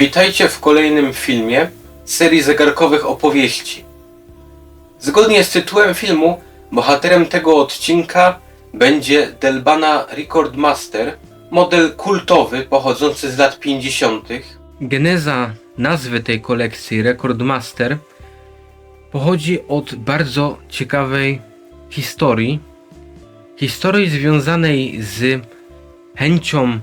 Witajcie w kolejnym filmie serii zegarkowych opowieści. Zgodnie z tytułem filmu, bohaterem tego odcinka będzie Delbana Record Master, model kultowy pochodzący z lat 50. Geneza nazwy tej kolekcji Record Master pochodzi od bardzo ciekawej historii. Historii związanej z chęcią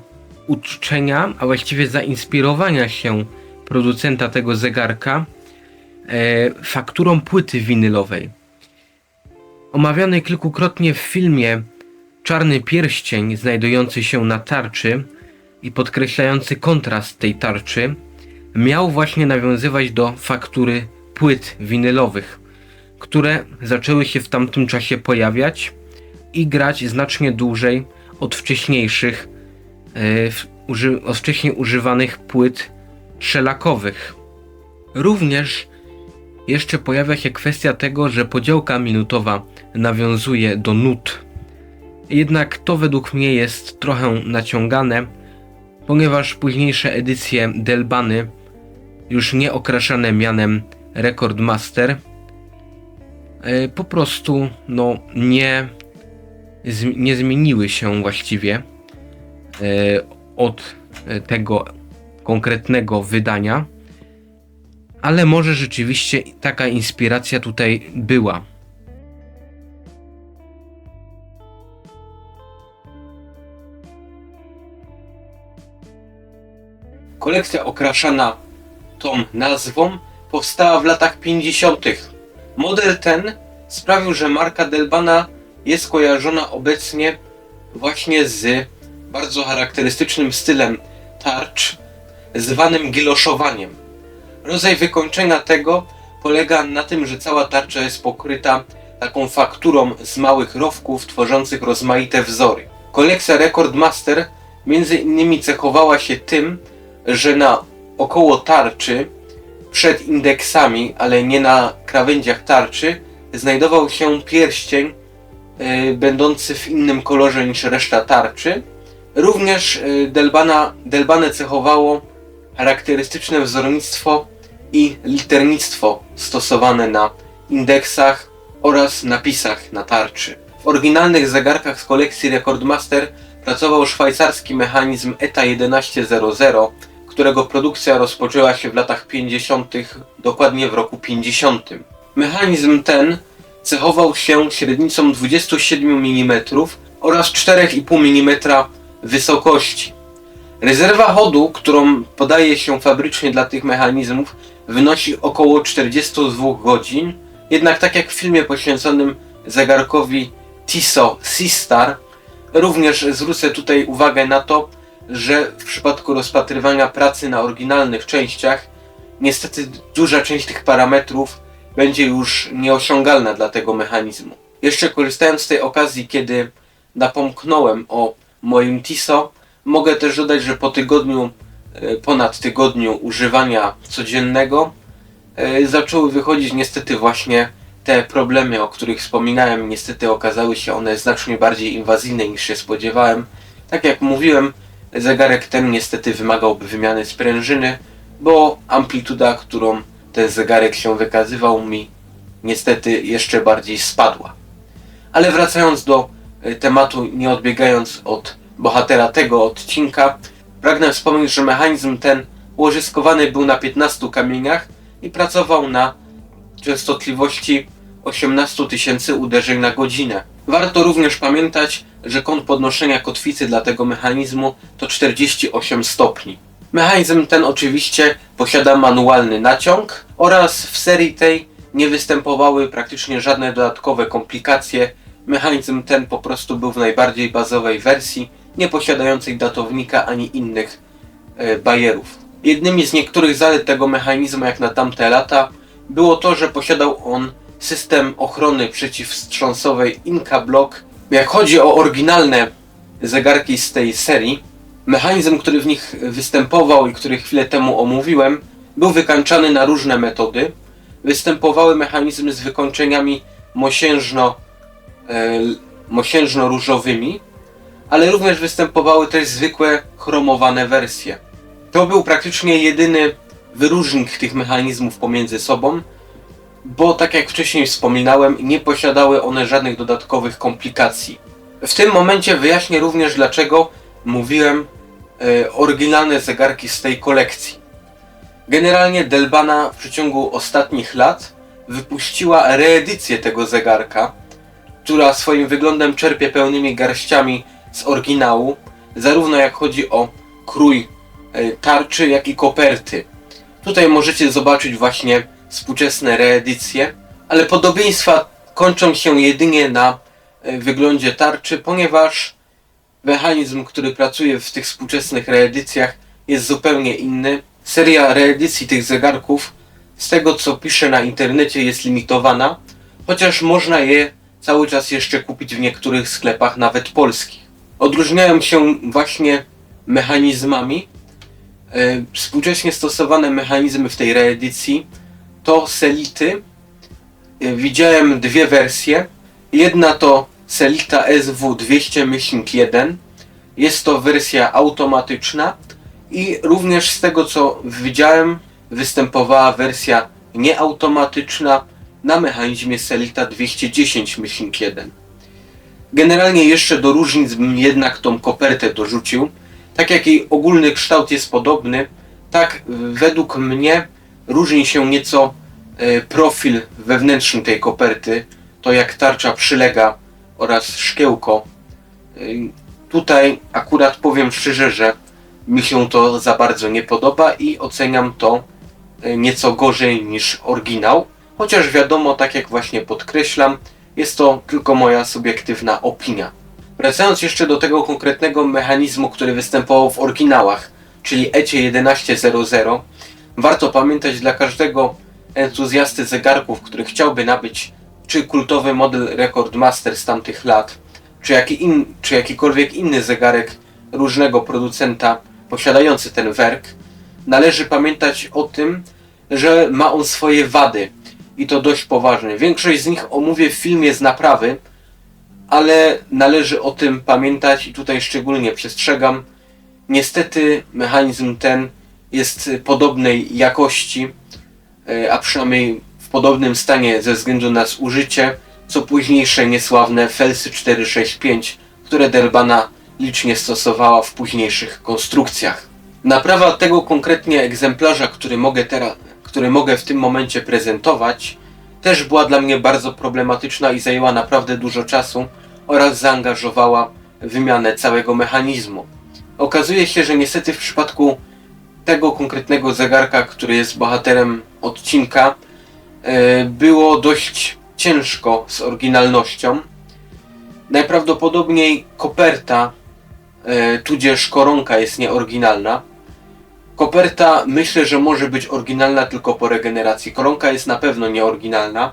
uczczenia, a właściwie zainspirowania się producenta tego zegarka e, fakturą płyty winylowej. Omawiany kilkukrotnie w filmie czarny pierścień znajdujący się na tarczy i podkreślający kontrast tej tarczy miał właśnie nawiązywać do faktury płyt winylowych, które zaczęły się w tamtym czasie pojawiać i grać znacznie dłużej od wcześniejszych uży- od wcześniej używanych płyt szelakowych. Również jeszcze pojawia się kwestia tego, że podziałka minutowa nawiązuje do nut. Jednak to według mnie jest trochę naciągane, ponieważ późniejsze edycje Delbany, już nie okraszane mianem Record Master, e, po prostu no, nie, nie zmieniły się właściwie e, od e, tego konkretnego wydania, ale może rzeczywiście taka inspiracja tutaj była. Kolekcja okraszana tą nazwą powstała w latach 50. Model ten sprawił, że marka Delbana jest kojarzona obecnie właśnie z bardzo charakterystycznym stylem tarcz, zwanym giloszowaniem. Rodzaj wykończenia tego polega na tym, że cała tarcza jest pokryta taką fakturą z małych rowków tworzących rozmaite wzory. Kolekcja Record Master między innymi cechowała się tym, że na około tarczy, przed indeksami, ale nie na krawędziach tarczy, znajdował się pierścień e, będący w innym kolorze niż reszta tarczy. Również y, Delbana, Delbanę cechowało charakterystyczne wzornictwo i liternictwo stosowane na indeksach oraz napisach na tarczy. W oryginalnych zegarkach z kolekcji Recordmaster pracował szwajcarski mechanizm ETA 1100, którego produkcja rozpoczęła się w latach 50., dokładnie w roku 50. Mechanizm ten cechował się średnicą 27 mm oraz 4,5 mm wysokości. Rezerwa chodu, którą podaje się fabrycznie dla tych mechanizmów, wynosi około 42 godzin. Jednak tak jak w filmie poświęconym zegarkowi Tissot Seastar, również zwrócę tutaj uwagę na to, że w przypadku rozpatrywania pracy na oryginalnych częściach, niestety duża część tych parametrów będzie już nieosiągalna dla tego mechanizmu. Jeszcze korzystając z tej okazji, kiedy napomknąłem o moim TISO, mogę też dodać, że po tygodniu, e, ponad tygodniu używania codziennego, e, zaczęły wychodzić niestety właśnie te problemy, o których wspominałem. Niestety okazały się one znacznie bardziej inwazyjne niż się spodziewałem. Tak jak mówiłem, zegarek ten niestety wymagałby wymiany sprężyny, bo amplituda, którą ten zegarek się wykazywał mi niestety jeszcze bardziej spadła. Ale wracając do tematu, nie odbiegając od bohatera tego odcinka, pragnę wspomnieć, że mechanizm ten ułożyskowany był na 15 kamieniach i pracował na częstotliwości 18 tysięcy uderzeń na godzinę. Warto również pamiętać, że kąt podnoszenia kotwicy dla tego mechanizmu to 48 stopni. Mechanizm ten oczywiście posiada manualny naciąg oraz w serii tej nie występowały praktycznie żadne dodatkowe komplikacje. Mechanizm ten po prostu był w najbardziej bazowej wersji, nie posiadającej datownika ani innych e, bajerów. Jednymi z niektórych zalet tego mechanizmu jak na tamte lata było to, że posiadał on system ochrony przeciwwstrząsowej Inca Block. Jak chodzi o oryginalne zegarki z tej serii, mechanizm, który w nich występował i który chwilę temu omówiłem, był wykańczany na różne metody. Występowały mechanizmy z wykończeniami mosiężno, mosiężno-różowymi, ale również występowały też zwykłe chromowane wersje. To był praktycznie jedyny wyróżnik tych mechanizmów pomiędzy sobą, bo tak jak wcześniej wspominałem, nie posiadały one żadnych dodatkowych komplikacji. W tym momencie wyjaśnię również dlaczego mówiłem e, oryginalne zegarki z tej kolekcji. Generalnie Delbana w przeciągu ostatnich lat wypuściła reedycję tego zegarka, która swoim wyglądem czerpie pełnymi garściami z oryginału, zarówno jak chodzi o krój e, tarczy, jak i koperty. Tutaj możecie zobaczyć właśnie współczesne reedycje, ale podobieństwa kończą się jedynie na e, wyglądzie tarczy, ponieważ mechanizm, który pracuje w tych współczesnych reedycjach jest zupełnie inny. Seria reedycji tych zegarków, z tego co piszę na internecie, jest limitowana, chociaż można je cały czas jeszcze kupić w niektórych sklepach, nawet polskich. Odróżniają się właśnie mechanizmami. E, Współcześnie stosowane mechanizmy w tej reedycji to Selity. E, Widziałem dwie wersje. Jedna to Selita SW200-1. Jest to wersja automatyczna i również z tego co widziałem występowała wersja nieautomatyczna na mechanizmie Selita 210-1. Generalnie jeszcze do różnic bym jednak tą kopertę dorzucił. Tak jak jej ogólny kształt jest podobny, tak według mnie różni się nieco e, profil wewnętrzny tej koperty, to jak tarcza przylega oraz szkiełko. E, Tutaj akurat powiem szczerze, że mi się to za bardzo nie podoba i oceniam to e, nieco gorzej niż oryginał. Chociaż wiadomo, tak jak właśnie podkreślam, jest to tylko moja subiektywna opinia. Wracając jeszcze do tego konkretnego mechanizmu, który występował w oryginałach, czyli ECE 1100, warto pamiętać dla każdego entuzjasty zegarków, który chciałby nabyć czy kultowy model Record Master z tamtych lat, czy, jaki in, czy jakikolwiek inny zegarek różnego producenta posiadający ten werk, należy pamiętać o tym, że ma on swoje wady i to dość poważne. Większość z nich omówię w filmie z naprawy, ale należy o tym pamiętać i tutaj szczególnie przestrzegam. Niestety mechanizm ten jest podobnej jakości, e, a przynajmniej w podobnym stanie ze względu na zużycie, co późniejsze niesławne Felsy 465, które Delbana licznie stosowała w późniejszych konstrukcjach. Naprawa tego konkretnie egzemplarza, który mogę teraz, który mogę w tym momencie prezentować, też była dla mnie bardzo problematyczna i zajęła naprawdę dużo czasu oraz zaangażowała wymianę całego mechanizmu. Okazuje się, że niestety w przypadku tego konkretnego zegarka, który jest bohaterem odcinka, e, było dość ciężko z oryginalnością. Najprawdopodobniej koperta, e, tudzież koronka jest nieoryginalna. Koperta myślę, że może być oryginalna tylko po regeneracji. Koronka jest na pewno nieoryginalna.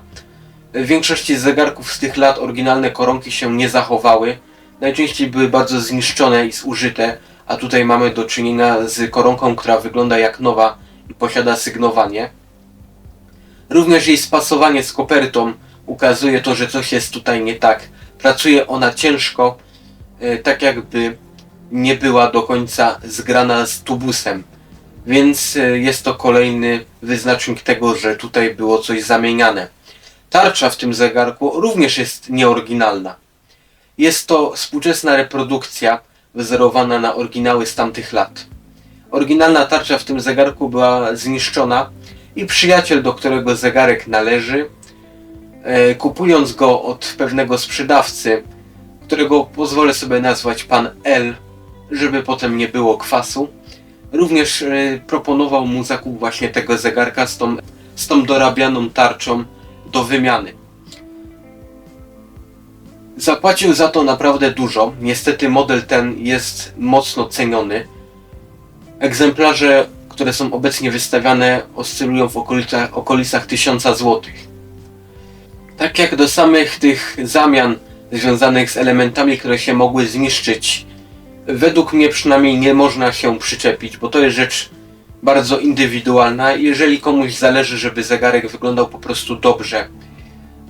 W większości zegarków z tych lat oryginalne koronki się nie zachowały. Najczęściej były bardzo zniszczone i zużyte, a tutaj mamy do czynienia z koronką, która wygląda jak nowa i posiada sygnowanie. Również jej spasowanie z kopertą ukazuje to, że coś jest tutaj nie tak. Pracuje ona ciężko, e, tak jakby nie była do końca zgrana z tubusem. Więc e, jest to kolejny wyznacznik tego, że tutaj było coś zamieniane. Tarcza w tym zegarku również jest nieoryginalna. Jest to współczesna reprodukcja wzorowana na oryginały z tamtych lat. Oryginalna tarcza w tym zegarku była zniszczona i przyjaciel, do którego zegarek należy, e, kupując go od pewnego sprzedawcy, którego pozwolę sobie nazwać pan L, żeby potem nie było kwasu, również e, proponował mu zakup właśnie tego zegarka z tą, z tą dorabianą tarczą do wymiany. Zapłacił za to naprawdę dużo. Niestety model ten jest mocno ceniony. Egzemplarze, które są obecnie wystawiane, oscylują w okolicach, okolicach 1000 zł. Tak jak do samych tych zamian związanych z elementami, które się mogły zniszczyć, według mnie przynajmniej nie można się przyczepić, bo to jest rzecz bardzo indywidualna. Jeżeli komuś zależy, żeby zegarek wyglądał po prostu dobrze,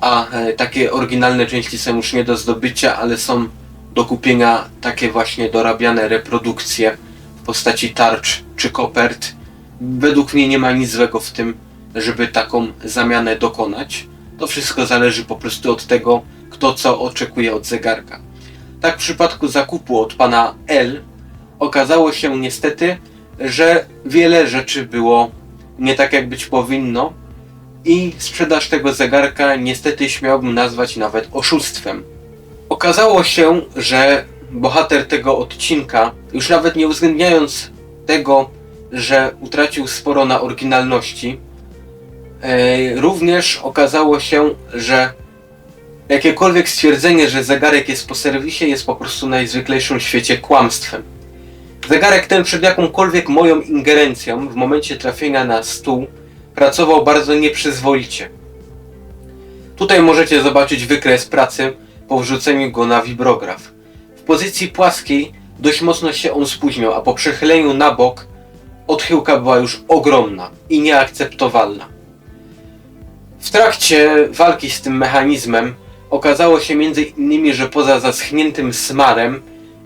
a e, takie oryginalne części są już nie do zdobycia, ale są do kupienia takie właśnie dorabiane reprodukcje w postaci tarcz czy kopert. Według mnie nie ma nic złego w tym, żeby taką zamianę dokonać. To wszystko zależy po prostu od tego, kto co oczekuje od zegarka. Tak w przypadku zakupu od pana L okazało się niestety, że wiele rzeczy było nie tak jak być powinno i sprzedaż tego zegarka niestety śmiałbym nazwać nawet oszustwem. Okazało się, że bohater tego odcinka, już nawet nie uwzględniając tego, że utracił sporo na oryginalności, e, również okazało się, że jakiekolwiek stwierdzenie, że zegarek jest po serwisie, jest po prostu najzwyklejszym w świecie kłamstwem. Zegarek ten przed jakąkolwiek moją ingerencją w momencie trafienia na stół pracował bardzo nieprzyzwoicie. Tutaj możecie zobaczyć wykres pracy po wrzuceniu go na wibrograf. W pozycji płaskiej dość mocno się on spóźniał, a po przechyleniu na bok odchyłka była już ogromna i nieakceptowalna. W trakcie walki z tym mechanizmem okazało się między innymi, że poza zaschniętym smarem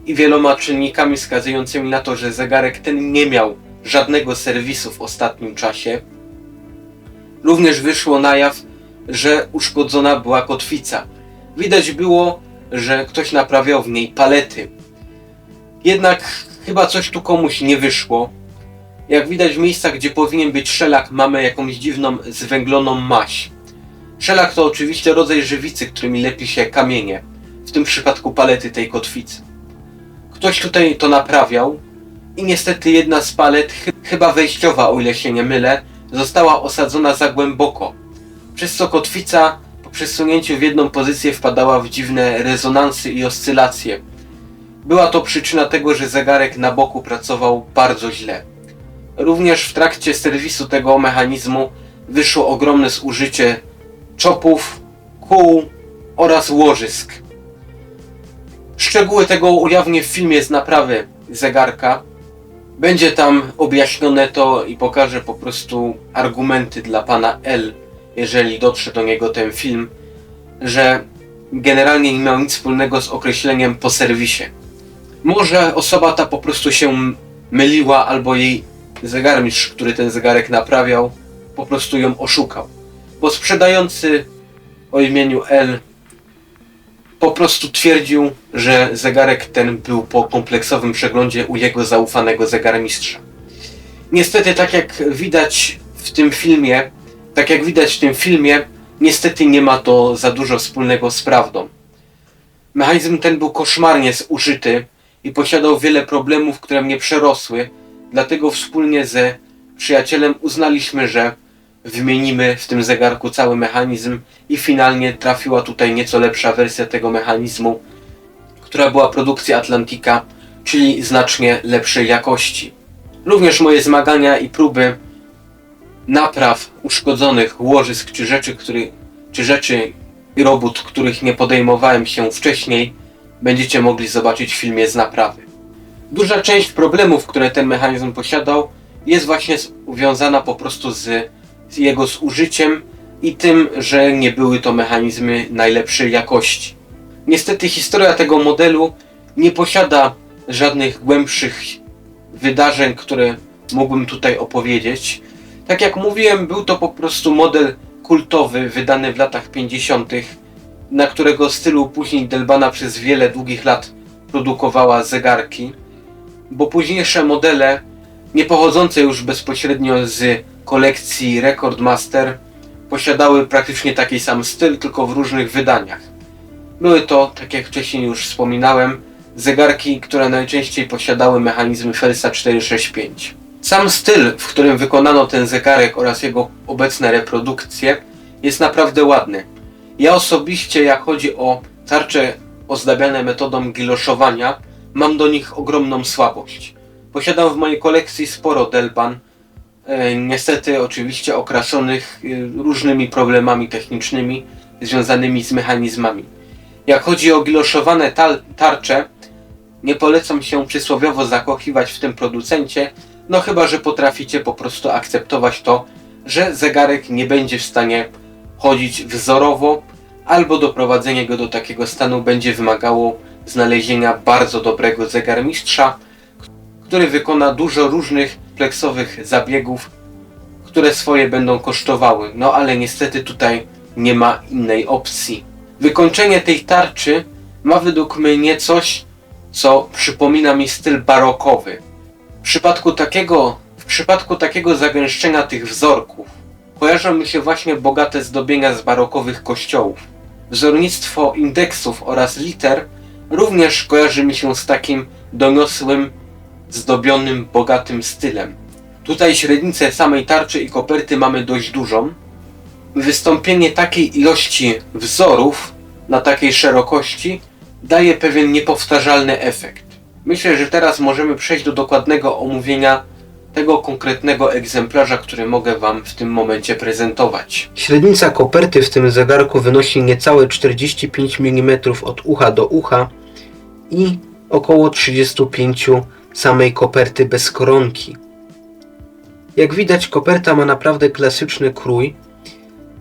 i wieloma czynnikami wskazującymi na to, że zegarek ten nie miał żadnego serwisu w ostatnim czasie, również wyszło na jaw, że uszkodzona była kotwica. Widać było, że ktoś naprawiał w niej palety. Jednak chyba coś tu komuś nie wyszło. Jak widać w miejscach, gdzie powinien być szelak, mamy jakąś dziwną, zwęgloną maść. Szelak to oczywiście rodzaj żywicy, którymi lepi się kamienie. W tym przypadku palety tej kotwicy. Ktoś tutaj to naprawiał i niestety jedna z palet, chy- chyba wejściowa o ile się nie mylę, została osadzona za głęboko. Przez co kotwica po przesunięciu w jedną pozycję wpadała w dziwne rezonansy i oscylacje. Była to przyczyna tego, że zegarek na boku pracował bardzo źle. Również w trakcie serwisu tego mechanizmu wyszło ogromne zużycie czopów, kół oraz łożysk. Szczegóły tego ujawnię w filmie z naprawy zegarka. Będzie tam objaśnione to i pokażę po prostu argumenty dla pana L, jeżeli dotrze do niego ten film, że generalnie nie miał nic wspólnego z określeniem po serwisie. Może osoba ta po prostu się myliła, albo jej zegarmistrz, który ten zegarek naprawiał, po prostu ją oszukał. Bo sprzedający o imieniu L po prostu twierdził, że zegarek ten był po kompleksowym przeglądzie u jego zaufanego zegarmistrza. Niestety, tak jak widać w tym filmie, tak jak widać w tym filmie, niestety nie ma to za dużo wspólnego z prawdą. Mechanizm ten był koszmarnie zużyty i posiadał wiele problemów, które mnie przerosły, dlatego wspólnie ze przyjacielem uznaliśmy, że wymienimy w tym zegarku cały mechanizm i finalnie trafiła tutaj nieco lepsza wersja tego mechanizmu, która była produkcji Atlantika, czyli znacznie lepszej jakości. Również moje zmagania i próby napraw uszkodzonych łożysk czy rzeczy, który, czy rzeczy i robót, których nie podejmowałem się wcześniej, będziecie mogli zobaczyć w filmie z naprawy. Duża część problemów, które ten mechanizm posiadał, jest właśnie związana po prostu z jego zużyciem i tym, że nie były to mechanizmy najlepszej jakości. Niestety historia tego modelu nie posiada żadnych głębszych wydarzeń, które mógłbym tutaj opowiedzieć. Tak jak mówiłem, był to po prostu model kultowy wydany w latach 50., na którego stylu później Delbana przez wiele długich lat produkowała zegarki, bo późniejsze modele, nie pochodzące już bezpośrednio z kolekcji Record Master posiadały praktycznie taki sam styl, tylko w różnych wydaniach. Były to, tak jak wcześniej już wspominałem, zegarki, które najczęściej posiadały mechanizmy Felsa 465. Sam styl, w którym wykonano ten zegarek oraz jego obecne reprodukcje jest naprawdę ładny. Ja osobiście, jak chodzi o tarcze ozdabiane metodą giloszowania, mam do nich ogromną słabość. Posiadam w mojej kolekcji sporo Delban, niestety oczywiście okraszonych e, różnymi problemami technicznymi związanymi z mechanizmami. Jak chodzi o giloszowane tarcze, nie polecam się przysłowiowo zakochiwać w tym producencie, no chyba, że potraficie po prostu akceptować to, że zegarek nie będzie w stanie chodzić wzorowo, albo doprowadzenie go do takiego stanu będzie wymagało znalezienia bardzo dobrego zegarmistrza, który wykona dużo różnych pleksowych zabiegów, które swoje będą kosztowały. No ale niestety tutaj nie ma innej opcji. Wykończenie tej tarczy ma według mnie coś, co przypomina mi styl barokowy. W przypadku takiego, w przypadku takiego zagęszczenia tych wzorków kojarzą mi się właśnie bogate zdobienia z barokowych kościołów. Wzornictwo indeksów oraz liter również kojarzy mi się z takim doniosłym, zdobionym, bogatym stylem. Tutaj średnicę samej tarczy i koperty mamy dość dużą. Wystąpienie takiej ilości wzorów na takiej szerokości daje pewien niepowtarzalny efekt. Myślę, że teraz możemy przejść do dokładnego omówienia tego konkretnego egzemplarza, który mogę Wam w tym momencie prezentować. Średnica koperty w tym zegarku wynosi niecałe 45 mm od ucha do ucha i około 35 samej koperty bez koronki. Jak widać koperta ma naprawdę klasyczny krój,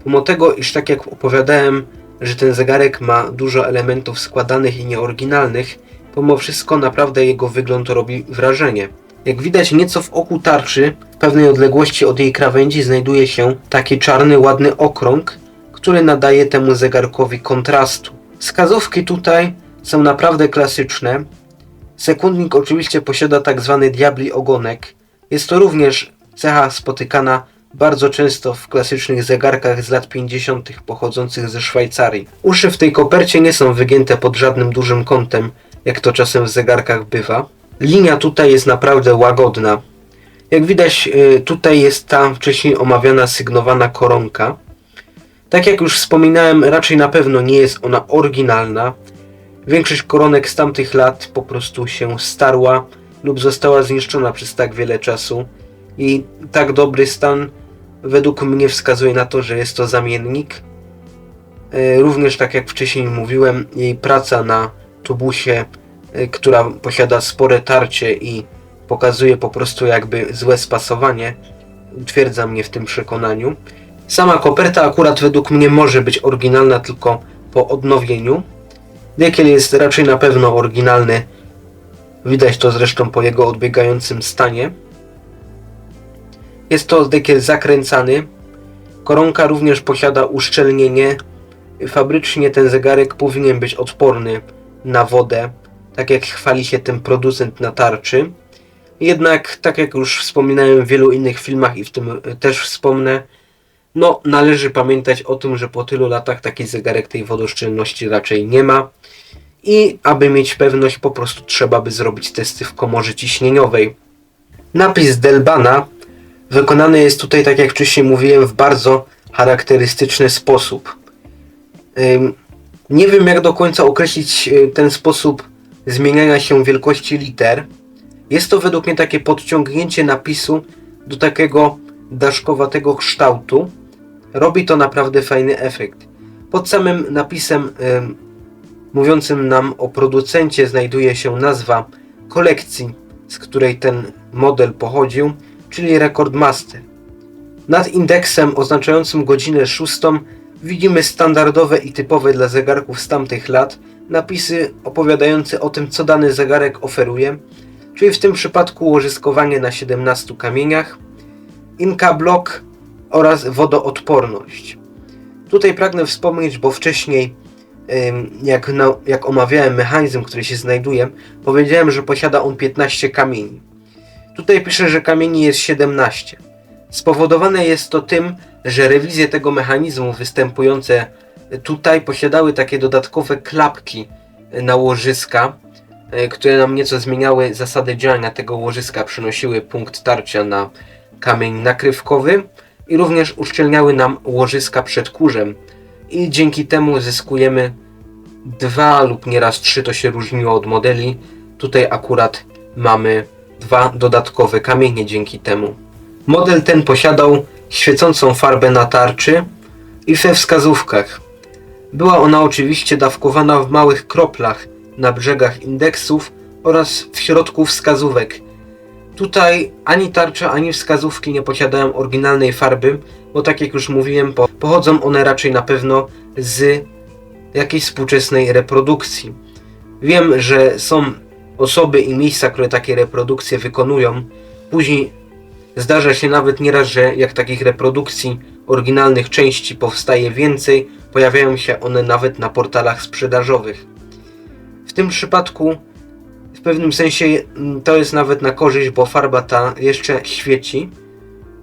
pomimo tego iż tak jak opowiadałem, że ten zegarek ma dużo elementów składanych i nieoryginalnych, pomimo wszystko naprawdę jego wygląd robi wrażenie. Jak widać nieco w oku tarczy, w pewnej odległości od jej krawędzi znajduje się taki czarny, ładny okrąg, który nadaje temu zegarkowi kontrastu. Wskazówki tutaj są naprawdę klasyczne. Sekundnik oczywiście posiada tak zwany diabli ogonek. Jest to również cecha spotykana bardzo często w klasycznych zegarkach z lat 50. pochodzących ze Szwajcarii. Uszy w tej kopercie nie są wygięte pod żadnym dużym kątem, jak to czasem w zegarkach bywa. Linia tutaj jest naprawdę łagodna. Jak widać, y, tutaj jest ta wcześniej omawiana sygnowana koronka. Tak jak już wspominałem, raczej na pewno nie jest ona oryginalna. Większość koronek z tamtych lat po prostu się starła lub została zniszczona przez tak wiele czasu. I tak dobry stan według mnie wskazuje na to, że jest to zamiennik. Y, również tak jak wcześniej mówiłem, jej praca na tubusie Y, która posiada spore tarcie i pokazuje po prostu jakby złe spasowanie, utwierdza mnie w tym przekonaniu. Sama koperta akurat według mnie może być oryginalna tylko po odnowieniu. Dekiel jest raczej na pewno oryginalny. Widać to zresztą po jego odbiegającym stanie. Jest to dekiel zakręcany. Koronka również posiada uszczelnienie. Fabrycznie ten zegarek powinien być odporny na wodę tak jak chwali się tym producent na tarczy. Jednak, tak jak już wspominałem w wielu innych filmach i w tym też wspomnę, no należy pamiętać o tym, że po tylu latach taki zegarek tej wodoszczelności raczej nie ma. I aby mieć pewność, po prostu trzeba by zrobić testy w komorze ciśnieniowej. Napis Delbana wykonany jest tutaj, tak jak wcześniej mówiłem, w bardzo charakterystyczny sposób. Nie wiem, jak do końca określić y, ten sposób zmieniania się wielkości liter. Jest to według mnie takie podciągnięcie napisu do takiego daszkowatego kształtu. Robi to naprawdę fajny efekt. Pod samym napisem mówiącym nam o producencie znajduje się nazwa kolekcji, z której ten model pochodził, czyli Record Master. Nad indeksem oznaczającym godzinę szóstą widzimy standardowe i typowe dla zegarków z tamtych lat napisy opowiadające o tym, co dany zegarek oferuje, czyli w tym przypadku łożyskowanie na 17 kamieniach, Inka Block oraz wodoodporność. Tutaj pragnę wspomnieć, bo wcześniej jak, jak omawiałem mechanizm, który się znajduje, powiedziałem, że posiada on 15 kamieni. Tutaj piszę, że kamieni jest 17. Spowodowane jest to tym, że rewizje tego mechanizmu występujące tutaj posiadały takie dodatkowe klapki na łożyska, e, które nam nieco zmieniały zasady działania tego łożyska, przynosiły punkt tarcia na kamień nakrywkowy i również uszczelniały nam łożyska przed kurzem. I dzięki temu zyskujemy dwa lub nieraz trzy, to się różniło od modeli. Tutaj akurat mamy dwa dodatkowe kamienie dzięki temu. Model ten posiadał świecącą farbę na tarczy i we wskazówkach. Była ona oczywiście dawkowana w małych kroplach na brzegach indeksów oraz w środku wskazówek. Tutaj ani tarcza, ani wskazówki nie posiadają oryginalnej farby, bo tak jak już mówiłem, pochodzą one raczej na pewno z jakiejś współczesnej reprodukcji. Wiem, że są osoby i miejsca, które takie reprodukcje wykonują. Później zdarza się nawet nieraz, że jak takich reprodukcji oryginalnych części powstaje więcej, pojawiają się one nawet na portalach sprzedażowych. W tym przypadku w pewnym sensie mm, to jest nawet na korzyść, bo farba ta jeszcze świeci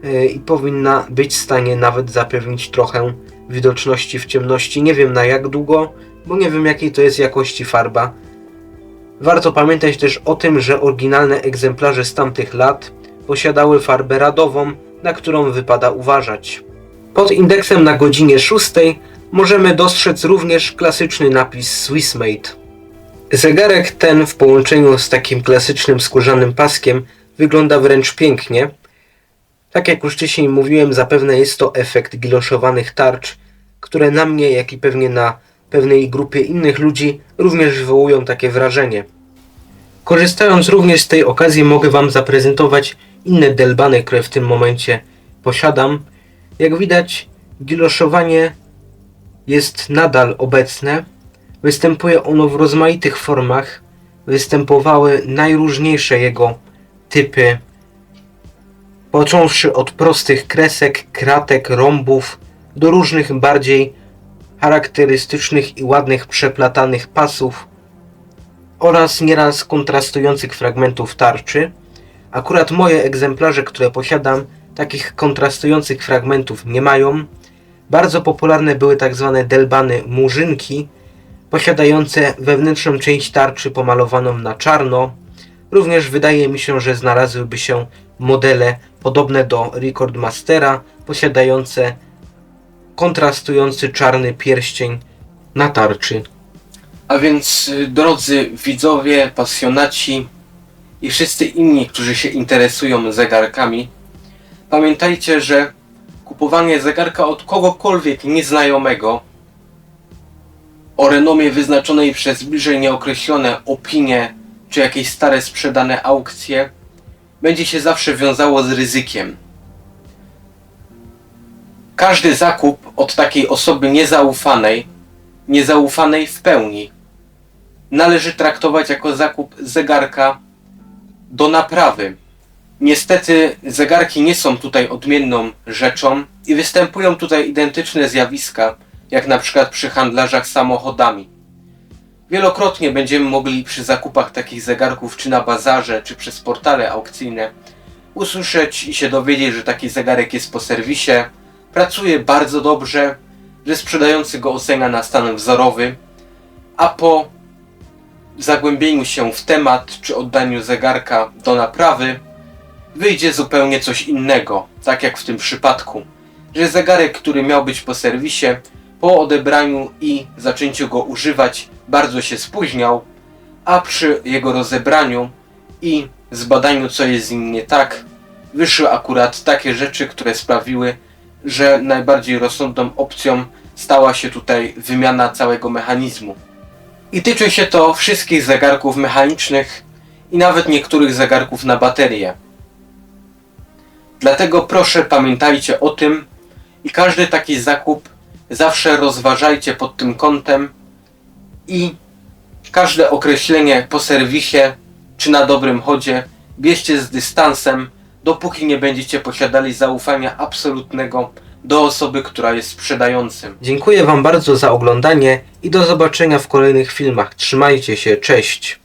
yy, i powinna być w stanie nawet zapewnić trochę widoczności w ciemności. Nie wiem na jak długo, bo nie wiem jakiej to jest jakości farba. Warto pamiętać też o tym, że oryginalne egzemplarze z tamtych lat posiadały farbę radową, na którą wypada uważać. Pod indeksem na godzinie 6 możemy dostrzec również klasyczny napis Swissmade. Zegarek ten w połączeniu z takim klasycznym skórzanym paskiem wygląda wręcz pięknie. Tak jak już wcześniej mówiłem, zapewne jest to efekt giloszowanych tarcz, które na mnie, jak i pewnie na pewnej grupie innych ludzi również wywołują takie wrażenie. Korzystając również z tej okazji mogę Wam zaprezentować inne delbany, które w tym momencie posiadam. Jak widać, giloszowanie jest nadal obecne. Występuje ono w rozmaitych formach. Występowały najróżniejsze jego typy, począwszy od prostych kresek, kratek, rąbów, do różnych bardziej charakterystycznych i ładnych przeplatanych pasów oraz nieraz kontrastujących fragmentów tarczy. Akurat moje egzemplarze, które posiadam, takich kontrastujących fragmentów nie mają. Bardzo popularne były tak zwane delbany murzynki, posiadające wewnętrzną część tarczy pomalowaną na czarno. Również wydaje mi się, że znalazłyby się modele podobne do Record Mastera, posiadające kontrastujący czarny pierścień na tarczy. A więc, y, drodzy widzowie, pasjonaci i wszyscy inni, którzy się interesują zegarkami, pamiętajcie, że kupowanie zegarka od kogokolwiek nieznajomego o renomie wyznaczonej przez bliżej nieokreślone opinie czy jakieś stare sprzedane aukcje będzie się zawsze wiązało z ryzykiem. Każdy zakup od takiej osoby niezaufanej, niezaufanej w pełni, należy traktować jako zakup zegarka do naprawy. Niestety zegarki nie są tutaj odmienną rzeczą i występują tutaj identyczne zjawiska, jak na przykład przy handlarzach samochodami. Wielokrotnie będziemy mogli przy zakupach takich zegarków, czy na bazarze, czy przez portale aukcyjne, usłyszeć i się dowiedzieć, że taki zegarek jest po serwisie, pracuje bardzo dobrze, że sprzedający go ocenia na stan wzorowy, a po zagłębieniu się w temat czy oddaniu zegarka do naprawy wyjdzie zupełnie coś innego, tak jak w tym przypadku, że zegarek, który miał być po serwisie, po odebraniu i zaczęciu go używać bardzo się spóźniał, a przy jego rozebraniu i zbadaniu co jest z nim nie tak, wyszły akurat takie rzeczy, które sprawiły, że najbardziej rozsądną opcją stała się tutaj wymiana całego mechanizmu. I tyczy się to wszystkich zegarków mechanicznych i nawet niektórych zegarków na baterię. Dlatego proszę pamiętajcie o tym i każdy taki zakup zawsze rozważajcie pod tym kątem i każde określenie po serwisie czy na dobrym chodzie bierzcie z dystansem, dopóki nie będziecie posiadali zaufania absolutnego do osoby, która jest sprzedającym. Dziękuję Wam bardzo za oglądanie i do zobaczenia w kolejnych filmach. Trzymajcie się, cześć!